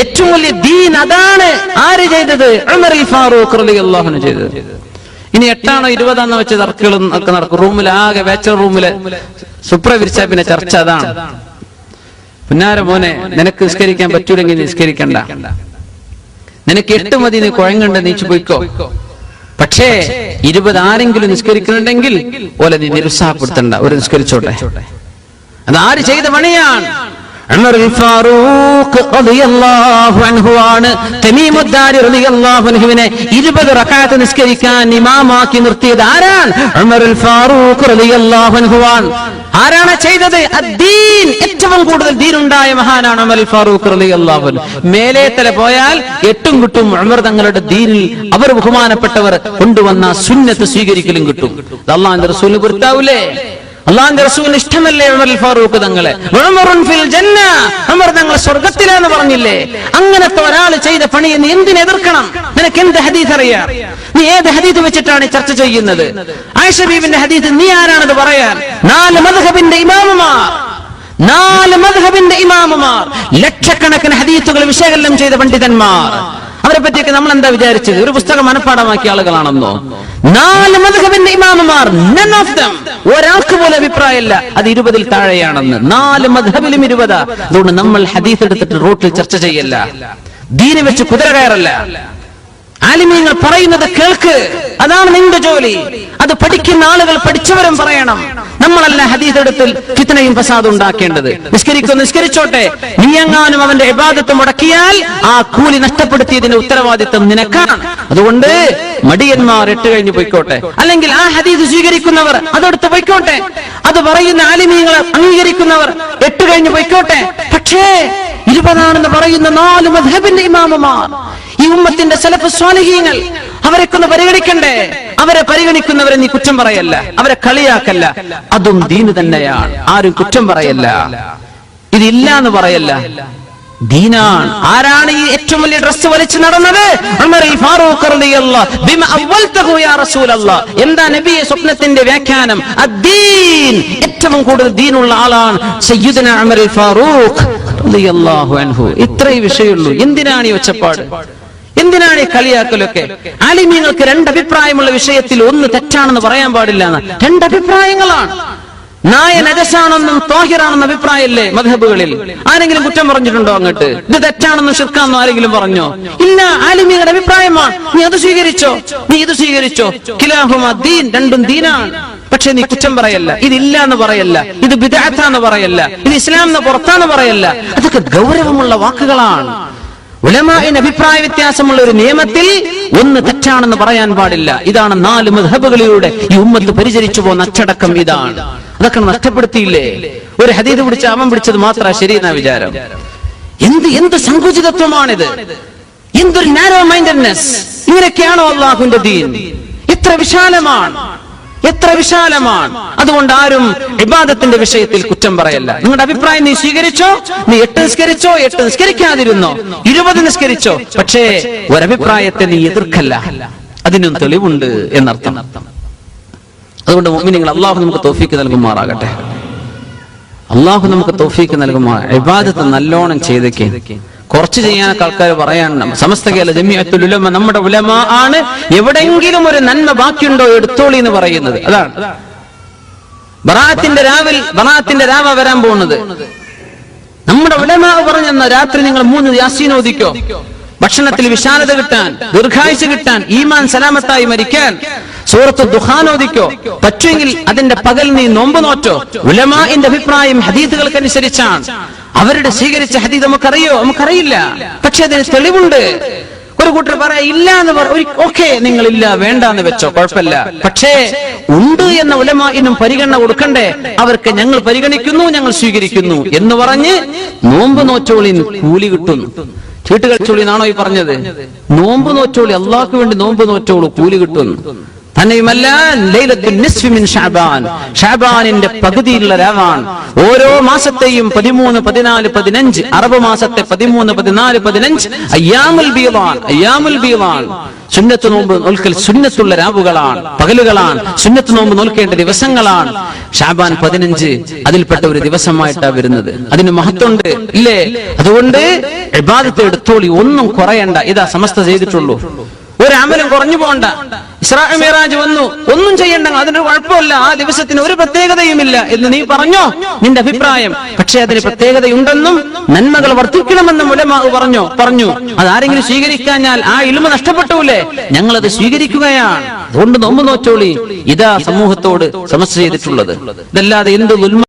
ഏറ്റവും വലിയ ദീൻ അതാണ് ആര് ചെയ്തത്? ഫാറൂഖ് ചെയ്തത്. ഇനി എട്ടാണോ ഇരുപതാണോ വെച്ച് തർക്കുകളും ഒക്കെ നടക്കും. റൂമിൽ ആകെ ബാച്ചലർ റൂമിൽ സുപ്ര വിരിച്ച പിന്നെ ചർച്ച അതാണ്. പുന്നാര മോനെ നിനക്ക് നിസ്കരിക്കാൻ പറ്റൂലെങ്കിൽ നിസ്കരിക്കണ്ട. നിനക്ക് എട്ട് മതി നീ കുഴങ്ങണ്ട നീച്ചു പോയിക്കോ. പക്ഷേ ഇരുപത് ആരെങ്കിലും നിസ്കരിക്കുന്നുണ്ടെങ്കിൽ ഓലെ നീ നിരുത്സാഹപ്പെടുത്തണ്ട ഒരു നിസ്കരിച്ചോട്ടെ. അത് ആര് ചെയ്ത പണിയാണ്? ഉമർ ഫാറൂഖ് റളിയല്ലാഹു അൻഹു ആണ് തമീമുദ്ദാരി റളിയല്ലാഹു അൻഹുവിനെ 20 റക്അത്ത് നിസ്കരിക്കാൻ ഇമാമാക്കി നിർത്തിയത് ആരാണ്? ചെയ്തത്? ഏറ്റവും കൂടുതൽ ദീനുണ്ടായ മഹാനാണ് ഉമർ ഫാറൂഖ് റളിയല്ലാഹു അൻഹു. മേലെ തല പോയാൽ എട്ടും കിട്ടും. അമർ തങ്ങളുടെ ദീനിൽ അവർ ബഹുമാനപ്പെട്ടവർ കൊണ്ടുവന്ന സുന്നത്ത് സ്വീകരിക്കലും കിട്ടും. അള്ളാഹിന്റെ റസൂലിന് അള്ളാന്റെ റസൂലിന് ഇഷ്ടമല്ലേ ഉമർ ഫാറൂഖ് തങ്ങളെ? ഫിൽ ജന്ന. അമർ തങ്ങൾ സ്വർഗത്തിലാന്ന് പറഞ്ഞില്ലേ? അങ്ങനത്തെ ഒരാൾ ചെയ്ത പണിയെ നീ എന്തിനെ എതിർക്കണം? നിനക്ക് എന്ത് ഹദീസ് അറിയാം? നീ ഏത് ഹദീസ് വെച്ചിട്ടാണ് ചർച്ച ചെയ്യുന്നത്? ആയിഷ ബീബിന്റെ ഹദീസ് നീ ആരാണത് പറയാൻ? നാല് മധുഹബിന്റെ ഇമാമുമാർ. നാല് മധുഹബിന്റെ ഇമാമുമാർ. ലക്ഷക്കണക്കിന് ഹദീസുകൾ വിശകലനം ചെയ്ത പണ്ഡിതന്മാർ. അവരെ പറ്റിയൊക്കെ നമ്മൾ എന്താ വിചാരിച്ചത്? ഒരു പുസ്തകം മനഃപ്പാടമാക്കിയ ആളുകളാണെന്നോ? നാല് മധുഹബിന്റെ ഇമാമുമാർ ഓഫ് ഒരാൾക്ക് പോലും അഭിപ്രായമില്ല. അത് ഇരുപതിൽ താഴെയാണെന്ന്. നാല് മധുഹബിലും ഇരുപതാ. അതുകൊണ്ട് നമ്മൾ ഹദീസ് എടുത്തിട്ട് റോട്ടിൽ ചർച്ച ചെയ്യല്ല. ദീനെ വെച്ച് കുതിര കയറല്ല. ആലിമീങ്ങൾ പറയുന്നത് കേൾക്ക്. അതാണ് നിന്റെ ജോലി. അത് പഠിക്കുന്ന ആളുകൾ പഠിച്ചവരും പറയണം. നമ്മളല്ല ഹദീസ് എടുത്തിൽ ഫിത്തനയും ഫസാദും ഉണ്ടാക്കേണ്ടത്. നിസ്കരിക്കും നിസ്കരിച്ചോട്ടെ. നീയങ്ങാനും അവന്റെ ഇബാദത്ത് മുടക്കിയാൽ ആ കൂലി നഷ്ടപ്പെടുത്തിയതിന്റെ ഉത്തരവാദിത്വം നിനക്കാണ്. അതുകൊണ്ട് മടിയന്മാർ എട്ട് കഴിഞ്ഞ് പോയിക്കോട്ടെ. അല്ലെങ്കിൽ ആ ഹദീസ് സ്വീകരിക്കുന്നവർ അതെടുത്ത് പോയിക്കോട്ടെ. അത് പറയുന്ന ആലിമീങ്ങളെ അംഗീകരിക്കുന്നവർ എട്ട് കഴിഞ്ഞ് പോയിക്കോട്ടെ. പക്ഷേ ഇരുപതാണെന്ന് പറയുന്ന നാല് മധബിന്റെ ഇമാമമാർ ഈ ഉമ്മത്തിന്റെ സലഫ് സ്വാലിഹീങ്ങൾ അവരൊക്കെ ഒന്ന് പരിഗണിക്കണ്ടേ? അവരെ പരിഗണിക്കുന്നവരെ നീ കുറ്റം പറയല്ല. അവരെ കളിയാക്കല്ല. അതും ദീന് തന്നെയാണ്. ആരും കുറ്റം പറയല്ല. ഇതില്ല എന്ന് പറയല്ല. ദീനാണ്. ആരാണ് ഈ ഏറ്റവും വലിയ ഡ്രസ് വലിച്ചു നടന്നത്? എന്താ നബിയെ സ്വപ്നത്തിന്റെ വ്യാഖ്യാനം? ഏറ്റവും കൂടുതൽ ദീനുള്ള ആളാണ് സയ്യിദുന അമർ ഫാറൂഖ് റളിയല്ലാഹു അൻഹു. ഇത്രേ വിഷയമുള്ളൂ. എന്തിനാണ് ഈ ഒച്ചപ്പാട്? എന്തിനാണ് ഈ കളിയാക്കലൊക്കെ? ആലിമീങ്ങൾക്ക് രണ്ട് അഭിപ്രായമുള്ള വിഷയത്തിൽ ഒന്ന് തെറ്റാണെന്ന് പറയാൻ പാടില്ല എന്ന് രണ്ട് അഭിപ്രായങ്ങളാണ് നായ നജസാണെന്നും തോഹിറാണെന്നും അഭിപ്രായമല്ലേ മധബുകളിൽ ആരെങ്കിലും കുറ്റം പറഞ്ഞിട്ടുണ്ടോ അങ്ങോട്ട്? ഇത് തെറ്റാണെന്നും ശുക്കാന്നോ ആരെങ്കിലും പറഞ്ഞോ? ഇല്ല ആലിമിയുടെ അഭിപ്രായമാണ്. നീ അത് സ്വീകരിച്ചോ? നീ ഇത് സ്വീകരിച്ചോ? കിലാഹുമ ദീൻ രണ്ടും ദീനാണ്. പക്ഷെ നീ കുറ്റം പറയല്ല. ഇതില്ല എന്ന് പറയല്ല. ഇത് ബിദാത്താന്ന് പറയല്ല. ഇത് ഇസ്ലാം എന്ന് പുറത്താന്ന് പറയല്ല. അതൊക്കെ ഗൗരവമുള്ള വാക്കുകളാണ്. ഉലമാവിന് അഭിപ്രായ വ്യത്യാസമുള്ള ഒരു നിയമത്തിൽ ഒന്ന് തെറ്റാണെന്ന് പറയാൻ പാടില്ല. ഇതാണ് നാല് മധബുകളിലൂടെ ഈ ഉമ്മത്ത് പരിചരിച്ചു പോകുന്ന അച്ചടക്കം ഇതാണ്. അതൊക്കെ നഷ്ടപ്പെടുത്തിയില്ലേ? ഒരു ഹദീദ് പിടിച്ച അവൻ പിടിച്ചത് മാത്ര ശരി എന്നാ വിചാരം. എന്ത് എന്ത് സങ്കുചിതത്വമാണിത് എന്തൊരു നാരോ മൈൻഡഡ്നെസ് ഇങ്ങനെയൊക്കെയാണോ അള്ളാഹുന്റെ ദീൻ? ഇത്ര വിശാലമാണ്. എത്ര വിശാലമാണ്. അതുകൊണ്ട് ആരും വിവാദത്തിന്റെ വിഷയത്തിൽ കുറ്റം പറയല്ല. നിങ്ങളുടെ അഭിപ്രായം നീ സ്വീകരിച്ചോ? നീ എട്ട് നിസ്കരിച്ചോ? എട്ട് നിസ്കരിക്കാതിരുന്നോ? ഇരുപത് നിസ്കരിച്ചോ? പക്ഷേ ഒരഭിപ്രായത്തെ നീ എതിർക്കല്ല. അതിനും തെളിവുണ്ട് എന്നർത്ഥം. അതുകൊണ്ട് നിങ്ങൾ അള്ളാഹു നമുക്ക് തോഫിക്ക് നൽകുമാറാകട്ടെ. അള്ളാഹു നമുക്ക് തോഫിക്ക് നൽകുമാ ഇബാദത്ത് നല്ലോണം ചെയ്തേക്ക്. കുറച്ച് ചെയ്യാനൊക്കെ ആൾക്കാർ പറയാനുണ്ട് സമസ്ത കേരള ജമിയത്തുൽ ഉലമ നമ്മുടെ ഉലമ ആണ്. എവിടെയെങ്കിലും ഒരു നന്മ ബാക്കിയുണ്ടോ എടുത്തോളി എന്ന് പറയുന്നത്. അതാണ്. ബറാത്തിന്റെ രാവിൽ ബറാത്തിന്റെ രാവ വരാൻ പോകുന്നത്. നമ്മുടെ ഉലമാവ് പറഞ്ഞെന്ന രാത്രി നിങ്ങൾ മൂന്ന് യാസീൻ ഓദിക്കോ ഭക്ഷണത്തിൽ വിശാലത കിട്ടാൻ ദീർഘായുസ് കിട്ടാൻ ഈമാൻ സലാമത്തായി മരിക്കാൻ സൂറത്ത് ദുഹാനോദിക്കോ പറ്റുമെങ്കിൽ അതിന്റെ പകൽ നീ നോമ്പ് നോറ്റോ. ഉലമാന്റെ അഭിപ്രായം ഹദീദുകൾക്കനുസരിച്ചാണ് അവരുടെ സ്വീകരിച്ച ഹദീദ് നമുക്കറിയോ? നമുക്കറിയില്ല. പക്ഷെ അതിന് തെളിവുണ്ട്. ഒരു കൂട്ടർ പറയാ ഇല്ല എന്ന് പറ ഓക്കെ നിങ്ങൾ ഇല്ല വേണ്ട എന്ന് വെച്ചോ കുഴപ്പമില്ല. പക്ഷേ ഉണ്ട് എന്ന ഉലമ ഇന്നും പരിഗണന കൊടുക്കണ്ടേ? അവർക്ക് ഞങ്ങൾ പരിഗണിക്കുന്നു ഞങ്ങൾ സ്വീകരിക്കുന്നു എന്ന് പറഞ്ഞ് നോമ്പ് നോച്ചോളി കൂലി കിട്ടുന്നു. ചീട്ട് കളിച്ചോളി എന്നാണോ ഈ പറഞ്ഞത്? നോമ്പ് നോച്ചോളി അള്ളാഹ്ക്ക് വേണ്ടി നോമ്പ് നോച്ചോളൂ കൂലി കിട്ടുന്നു. ഷഅബാനിന്റെ പകുതിയുള്ള രാവാണ്. ഓരോ മാസത്തെയും പതിമൂന്ന് പതിനാല് പതിനഞ്ച് അറബ് മാസത്തെ പതിമൂന്ന് പതിനാല് പതിനഞ്ച് അയ്യാമുൽ ബീവാൻ അയ്യാമുൽ ബീവാൻ സുന്നത്ത് നോമ്പ് നോൽക്കൽ സുന്നത്തുള്ള രാവുകളാണ് പകലുകളാണ്. സുന്നത്ത് നോമ്പ് നോൽക്കേണ്ട ദിവസങ്ങളാണ്. ഷാബാൻ പതിനഞ്ച് അതിൽപ്പെട്ട ഒരു ദിവസമായിട്ടാണ് വരുന്നത്. അതിന് മഹത്വമുണ്ട്. ഇല്ലേ? അതുകൊണ്ട് ഇബാദത്ത് എടുത്തോളി ഒന്നും കുറയണ്ട. ഇതാ സമസ്ത ചെയ്തിട്ടുള്ളൂ. ഒരു അമലും കുറഞ്ഞു പോകണ്ട. ഇസ്രാ മിറാജ് വന്നു. ഒന്നും ചെയ്യണ്ട. അതിന് കുഴപ്പമില്ല. ആ ദിവസത്തിന് ഒരു പ്രത്യേകതയുമില്ല എന്ന് നീ പറഞ്ഞോ? നിന്റെ അഭിപ്രായം. പക്ഷെ അതിന് പ്രത്യേകതയുണ്ടെന്നും നന്മകൾ വർദ്ധിക്കണമെന്നും ഉലമാവ് പറഞ്ഞു? പറഞ്ഞു. അതാരെങ്കിലും സ്വീകരിക്കാഞ്ഞാൽ ആ ഇലുമ നഷ്ടപ്പെട്ടൂലേ ഞങ്ങൾ അത് സ്വീകരിക്കുകയാണ്. അതുകൊണ്ട് നോമ്പ് നോച്ചോളി. ഇതാ സമൂഹത്തോട് സമസ് ചെയ്തിട്ടുള്ളത്. ഇതല്ലാതെ എന്ത്